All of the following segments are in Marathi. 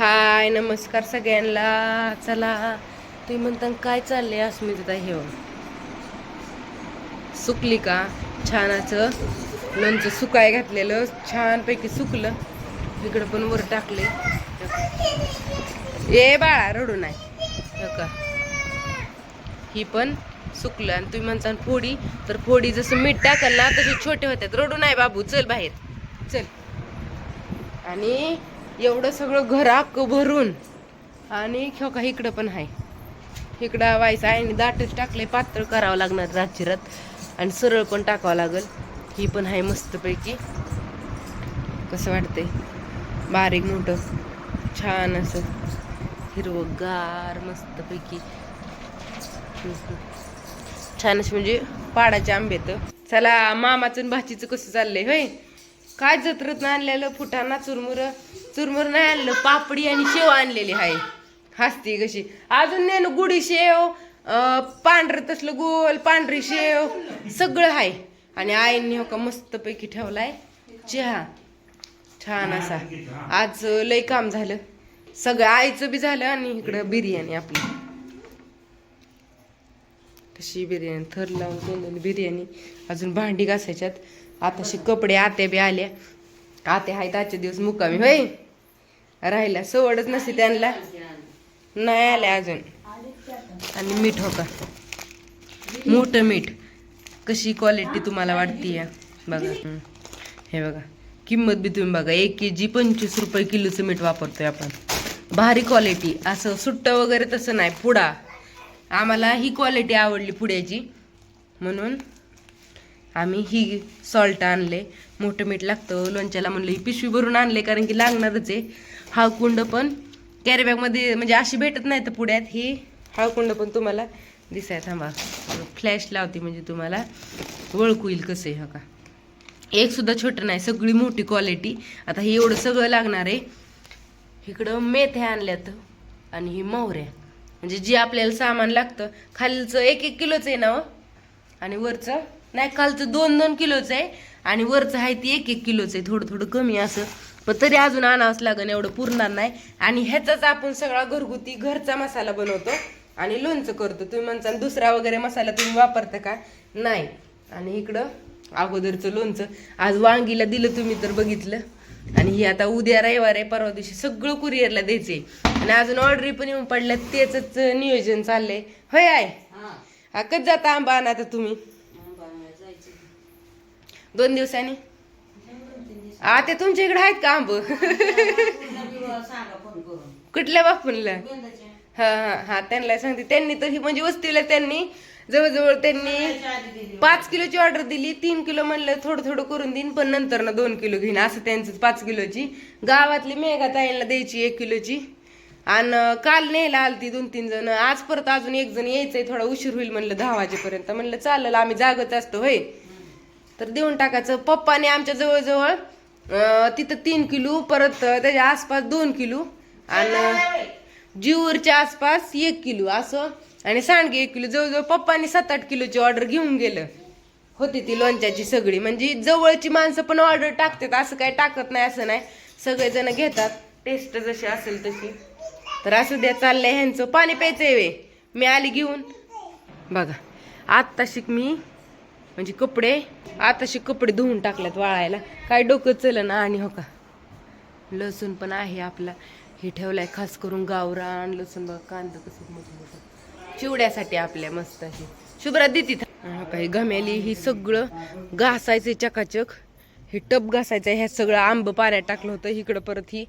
हाय नमस्कार सगळ्यांना. चला तुम्ही म्हणता काय चालले अस्मिता हे सुकली का? छानाचं लोणचं सुकाय घातलेलं छानपैकी सुकलं. इकडं पण वर टाकले. ए बाळा रडू नाही. का? ही पण सुकलं. आणि तुम्ही म्हणता फोडी. तर फोडी जसं मीठ टाकल ना तसे छोटे होतात. रडू नाही बाबू. चल बाहेर. चल. आणि एवढं सगळं घर अख्खं भरून आणि ख्यो का इकडं पण आहे इकडं व्हायचं आहे आणि दाटच टाकले पातळ करावं लागणार रातची रात. आणि सरळ पण टाकावं लागेल. ही पण आहे मस्तपैकी. कसं वाटतंय? बारीक मोठं. छान असं. हिरवगार मस्तपैकी. छान असं म्हणजे पाडाचे आंबे तर चला मामाचं भाचीचं कसं चाललंय होय? काय जत्रत आणलेलं फुटाणा चुरमुर? चुरमुर नाही आणलं पापडी आणि शेव आणलेली आहे. हसती कशी. अजून नेन ना गुढी शेव पांढरं तसलं गोल पांढरी शेव सगळं आहे. आणि आईने हो का मस्तपैकी ठेवलाय चहा. छान असा. आज लय काम झालं. सगळं आईचं बी झालं आणि इकडं बिर्याणी आपली. कशी बिर्याणी थर लावून केलेली बिर्याणी. अजून भांडी घासायच्यात. आताशी कपडे आत्या बी आल्या. आत्या आहेत आजचे दिवस मुकामी होय? राहिला सवडच नसते त्यांना. नाही आल्या अजून. आणि मीठ हो का? मोठं मीठ. कशी क्वालिटी तुम्हाला वाटते या बघा हे बघा. किंमत बी तुम्ही बघा. एक के जी पंचवीस रुपये किलोचं मीठ वापरतोय आपण. भारी क्वालिटी असं सुट्ट वगैरे तसं नाही. पुडा. आम्हाला ही क्वालिटी आवडली पुड्याची. म्हणून आम्ही ही सॉल्ट आणले. मोठं मीठ लागतं. लोणच्याला म्हणलं ही पिशवी भरून आणले कारण की लागणारच आहे. हा कुंड पण कॅरीबॅगमध्ये म्हणजे अशी भेटत नाही तर पुढ्यात ही हा कुंड पण तुम्हाला दिसाय थांबा. फ्लॅश लावते म्हणजे तुम्हाला ओळखू येईल कसं आहे हा का. एक सुद्धा छोटं नाही सगळी मोठी क्वालिटी आता हे एवढं सगळं लागणार आहे. इकडं मेथ्या आणल्यात आणि ही मोहऱ्या. म्हणजे जे आपल्याला सामान लागतं खालचं एक एक किलोचं आहे ना हो? आणि वरचं नाही खालचं दोन दोन किलोचं आहे आणि वरचं आहे ती एक एक किलोचं आहे. थोडं थोडं कमी असं. पण तरी अजून आणावंच लागेल एवढं पुरणार नाही. आणि ह्याचाच आपण सगळा घरगुती घरचा मसाला बनवतो आणि लोणचं करतो. तुम्ही म्हणता दुसरा वगैरे मसाला तुम्ही वापरता का? नाही. आणि इकडं अगोदरचं लोणचं. आज वांगीला दिलं तुम्ही तर बघितलं. आणि ही आता उद्या रविवार आहे परवा दिवशी सगळं कुरिअरला द्यायचे आणि अजून ऑर्डरी पण येऊन पडल्या त्याच नियोजन चाललंय. होय आहे हा. कधी जाता आंबा आणा तुम्ही? दोन दिवसांनी? आ ते तुमच्या इकडे आहेत का आंब? कुठल्या बापूनला? हा हा हा त्यांना सांगते. त्यांनी तर ही म्हणजे वस्तीला त्यांनी जवळजवळ त्यांनी पाच किलोची ऑर्डर दिली तीन किलो म्हणलं थोडं थोडं करून देईन पण नंतर ना दोन किलो घेईन. असं त्यांचं पाच किलोची. गावातली मेघा ताईला द्यायची एक किलोची. आणि काल न्यायला आलती दोन तीन जण. आज परत अजून एक जण यायचंय थोडा उशीर होईल म्हणलं दहा वाजेपर्यंत. म्हणलं चालेल आम्ही जागत असतो होय. तर देऊन टाकायचं. पप्पाने आमच्या जवळजवळ तिथं तीन किलो परत त्याच्या आसपास दोन किलो आणि जीवरच्या आसपास एक किलो असं. आणि सांडगे एक किलो. जवळजवळ पप्पांनी सात आठ किलोची ऑर्डर घेऊन गेलं होती ती लोणच्याची सगळी. म्हणजे जवळची माणसं पण ऑर्डर टाकतात. असं काही टाकत नाही असं नाही. सगळेजण घेतात. टेस्ट जशी असेल तशी. तर असं द्या चाललंय ह्यांचं. पाणी प्यायचंय वे. मी आली घेऊन. बघा आत्ता शिक मी म्हणजे कपडे आताशी कपडे धुवून टाकल्यात वाळायला. काय डोकं चलं ना आणि हो का? लसूण पण आहे आपला. हे ठेवलाय खास करून गावरान लसूण बघा कांदा कसं मोठं चिवड्यासाठी आपल्या मस्त अशी. शुभ्रा देती हो काही गमेली ही सगळं घासायचं चकाचक. हे टप घासायचं ह्या सगळं आंब पाण्यात टाकलं होतं इकडं परत ही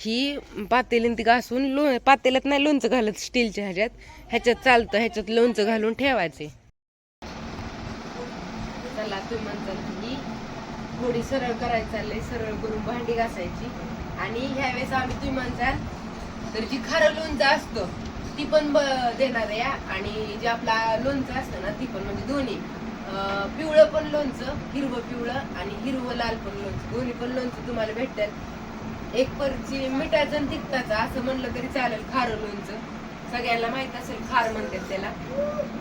ही पातेलीन ती घासून लो पातेल्यात नाही लोणचं घालत स्टीलच्या ह्याच्यात. ह्याच्यात चालतं ह्याच्यात लोणचं घालून ठेवायचे चला म्हणतात ही थोडी सरळ करायची चाललंय सरळ करून भांडी घासायची. आणि ह्या वेळेस आम्ही तुम्ही म्हणताल तर जी खरं लोणचं असतं ती पण ब- देणार आहे आणि जे आपला लोणचं असतं ना ती पण म्हणजे दोन्ही. पिवळं पण लोणचं हिरवं पिवळं आणि हिरवं लाल पण लोणचं. दोन्ही पण लोणचं तुम्हाला भेटतात. एक परची मिठाचं आणि तिखटाचं असं म्हणलं तरी चालेल खारं लोणचं. सगळ्यांना माहीत असेल खार म्हणतात त्याला.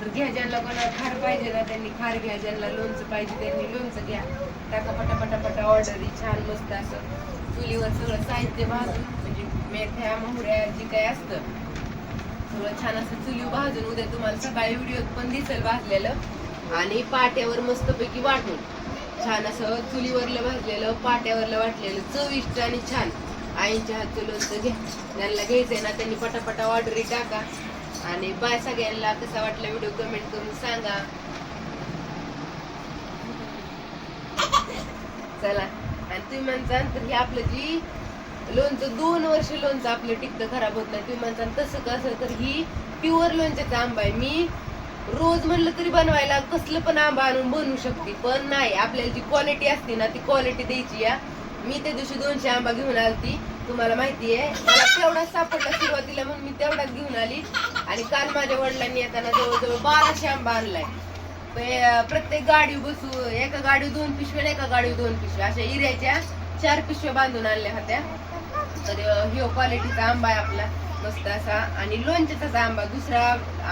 तर घ्या ज्यांना कोणाला खार पाहिजे ना त्यांनी खार घ्या ज्यांना लोणचं पाहिजे त्यांनी लोणचं घ्या. टाका पटापटापटा पटा ऑर्डर छान मस्त असं. चुलीवर सगळं साहित्य भाजून म्हणजे मेथ्या मोहऱ्या जी काय असतं सगळं छान असं चुली भाजून उद्या तुम्हाला सकाळी व्हिडिओत पण दिसेल भाजलेलं. आणि पाट्यावर मस्तपैकी वाटून. छान असं चुलीवरलं भाजलेलं पाट्यावरलं वाटलेलं चविष्ट आणि छान. आईंच्या हातचं लोणचं घ्या त्यांना घ्यायचंय ना त्यांनी पटापटा ऑर्डरी टाका. आणि बाय सगळ्यांना. कसा वाटला व्हिडिओ कमेंट करून सांगा. चला. आणि तुम्ही म्हणता तर हे आपलं जी लोणचं दोन वर्ष लोणचं आपलं टिकतं खराब होत नाही. तुम्ही म्हणता तसं कसं तर ही प्युअर लोणच्याचा आंबा आहे. मी रोज म्हणलं तरी बनवायला कसलं पण आंबा आणून बनवू शकते. पण नाही. आपल्याला जी क्वालिटी असते ना ती क्वालिटी द्यायची या. मी त्या दिवशी दोनशे आंबा घेऊन आलती तुम्हाला माहिती आहे. मला तेवढाच सापडला सुरुवातीला म्हणून मी तेवढाच घेऊन आली. आणि काल माझ्या वडिलांनी येताना जवळजवळ बाराशे आंबा आणलाय. प्रत्येक गाडी बसू एका गाडी दोन पिशव्या एका गाडी दोन पिशव्या. अशा इऱ्याच्या चार पिशव्या बांधून आणल्या होत्या. तर ह्यो क्वालिटीचा आंबा आहे आपला. मस्त असा. आणि लोणच्याचाच आंबा. दुसरा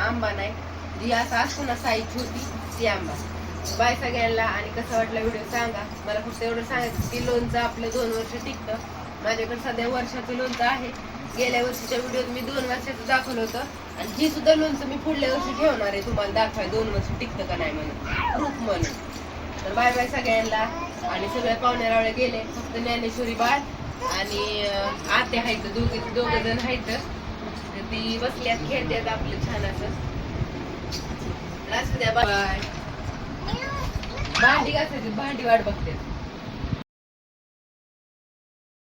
आंबा नाही. जी असा असतो ना साईज होती ती आंबा. बाय सगळ्यांना. आणि कसा वाटला व्हिडिओ सांगा? मला फक्त एवढं सांगायचं की लोणचं आपलं दोन वर्ष टिकतं. माझ्याकडे सध्या वर्षाचं लोणचं आहे. गेल्या वर्षीच्या व्हिडिओत मी दोन वर्षाचं दाखवलं होतं. आणि ही सुद्धा लोणचं मी पुढल्या वर्षी ठेवणार आहे. तुम्हाला दाखवाय दोन वर्ष टिकतं का नाही म्हणून. प्रूफ म्हणून. तर बाय बाय सगळ्यांना. आणि सगळ्या पाहुण्यारावळे गेले. फक्त ज्ञानेश्वरी बाळ आणि आते आहेत. दोघे दोघं जण आहेत. तर ती बसल्यात. खेळतात आपलं छान असं. असू द्या. बाय. भांडी घासायची भांडी वाट बघते.